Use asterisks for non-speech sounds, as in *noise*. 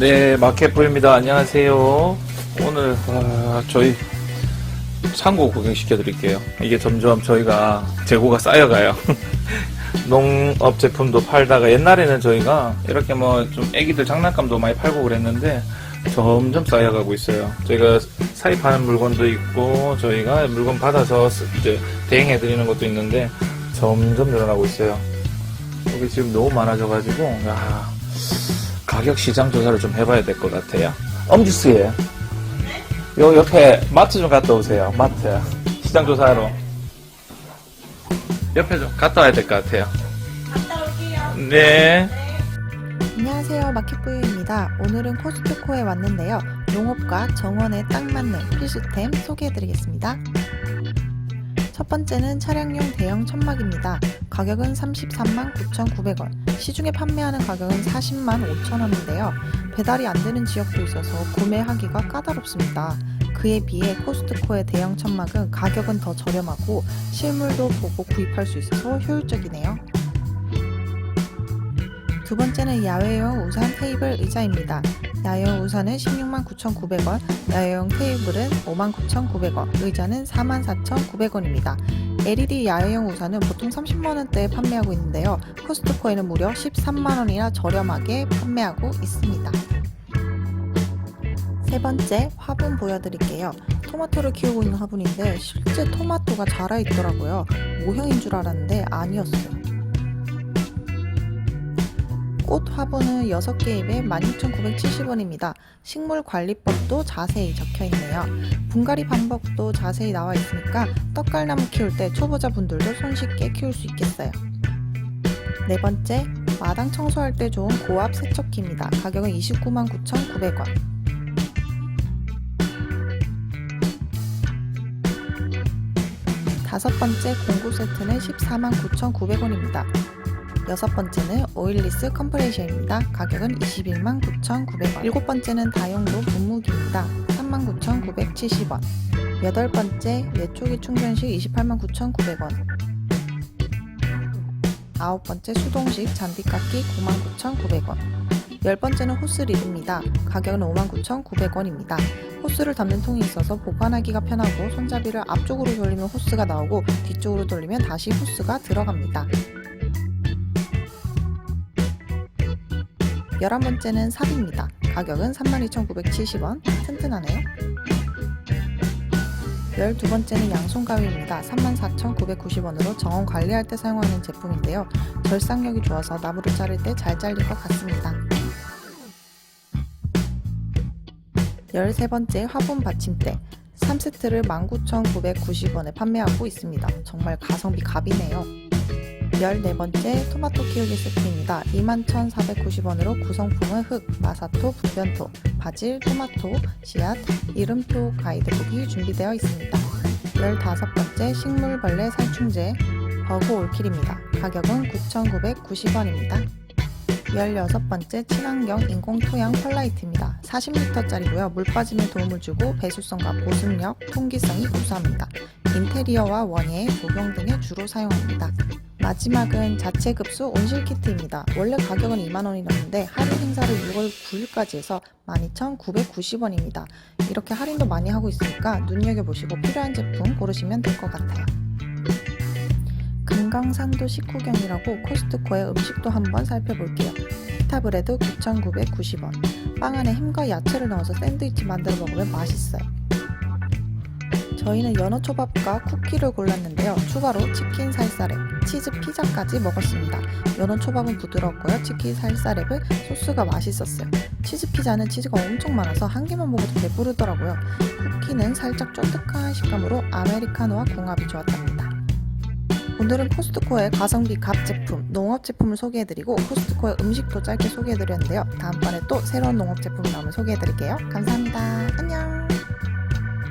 네, 마켓보입니다. 안녕하세요. 오늘 아, 저희 창고 구경시켜 드릴게요. 이게 점점 저희가 재고가 쌓여가요. *laughs* 농업 제품도 팔다가 옛날에는 저희가 이렇게 뭐 좀 애기들 장난감도 많이 팔고 그랬는데 점점 쌓여가고 있어요. 저희가 사입하는 물건도 있고 저희가 물건 받아서 쓰- 이제 대행해 드리는 것도 있는데 점점 늘어나고 있어요. 여기 지금 너무 많아져가지고 야 가격 시장 조사를 좀 해봐야 될 것 같아요. 엄지수예. 요 옆에 마트 좀 갔다 오세요. 마트. 시장 조사하러. 옆에 좀 갔다 와야 될 것 같아요. 갔다 올게요. 네. 안녕하세요. 마켓부유입니다. 오늘은 코스트코에 왔는데요. 농업과 정원에 딱 맞는 필수템 소개해드리겠습니다. 첫 번째는 차량용 대형 천막입니다. 가격은 33만 9,900원. 시중에 판매하는 가격은 40만 5천원인데요. 배달이 안 되는 지역도 있어서 구매하기가 까다롭습니다. 그에 비해 코스트코의 대형 천막은 가격은 더 저렴하고 실물도 보고 구입할 수 있어서 효율적이네요. 두 번째는 야외용 우산 테이블 의자입니다. 야외용 우산은 16만 9,900원, 야외용 테이블은 5만 9,900원, 의자는 4만 4,900원입니다. LED 야외용 우산은 보통 30만 원대에 판매하고 있는데요. 코스트코에는 무려 13만 원이나 저렴하게 판매하고 있습니다. 세 번째 화분 보여드릴게요. 토마토를 키우고 있는 화분인데 실제 토마토가 자라 있더라고요. 모형인 줄 알았는데 아니었어요. 꽃 화분은 6개 입에 16,970원입니다. 식물 관리법도 자세히 적혀 있네요. 분갈이 방법도 자세히 나와 있으니까 떡갈나무 키울 때 초보자분들도 손쉽게 키울 수 있겠어요. 네 번째, 마당 청소할 때 좋은 고압 세척기입니다. 가격은 29만 9,900원. 다섯 번째 공구 세트는 14만 9,900원입니다. 여섯 번째는 오일리스 컴프레셔입니다. 가격은 21만 9,900원. 일곱 번째는 다용도 분무기입니다. 3만 9,970원. 여덟 번째 예초기 충전식 28만 9,900원. 아홉 번째 수동식 잔디깎기 9만 9,900원. 열 번째는 호스 릴입니다. 가격은 5만 9,900원입니다. 호스를 담는 통이 있어서 보관하기가 편하고 손잡이를 앞쪽으로 돌리면 호스가 나오고 뒤쪽으로 돌리면 다시 호스가 들어갑니다. 11번째는 삽입니다. 가격은 32,970원. 튼튼하네요. 12번째는 양손 가위입니다. 34,990원으로 정원 관리할 때 사용하는 제품인데요. 절삭력이 좋아서 나무를 자를 때 잘 잘릴 것 같습니다. 13번째 화분 받침대 3세트를 19,990원에 판매하고 있습니다. 정말 가성비 갑이네요. 14번째 토마토 키우기 세트입니다. 21,490원으로 구성품은 흙, 마사토, 부변토, 바질, 토마토, 씨앗, 이름표 가이드북이 준비되어 있습니다. 15번째 식물벌레 살충제 버그 올킬입니다. 가격은 9,990원입니다. 16번째 친환경 인공 토양 펄라이트입니다. 40리터짜리고요. 물 빠짐에 도움을 주고 배수성과 보습력, 통기성이 우수합니다. 인테리어와 원예, 조경 등에 주로 사용합니다. 마지막은 자체 급수 온실 키트입니다. 원래 가격은 2만원이었는데 할인 행사를 6월 9일까지 해서 12,990원입니다. 이렇게 할인도 많이 하고 있으니까 눈여겨보시고 필요한 제품 고르시면 될 것 같아요. 금강산도 식후경이라고 코스트코의 음식도 한번 살펴볼게요. 피타브레드 9,990원. 빵 안에 햄과 야채를 넣어서 샌드위치 만들어 먹으면 맛있어요. 저희는 연어 초밥과 쿠키를 골랐는데요. 추가로 치킨 살사랩, 치즈 피자까지 먹었습니다. 연어 초밥은 부드럽고요. 치킨 살사랩은 소스가 맛있었어요. 치즈 피자는 치즈가 엄청 많아서 한 개만 먹어도 배부르더라고요. 쿠키는 살짝 쫀득한 식감으로 아메리카노와 궁합이 좋았답니다. 오늘은 코스트코의 가성비 값 제품, 농업 제품을 소개해드리고 코스트코의 음식도 짧게 소개해드렸는데요. 다음번에 또 새로운 농업 제품이 나오면 소개해드릴게요. 감사합니다. 안녕!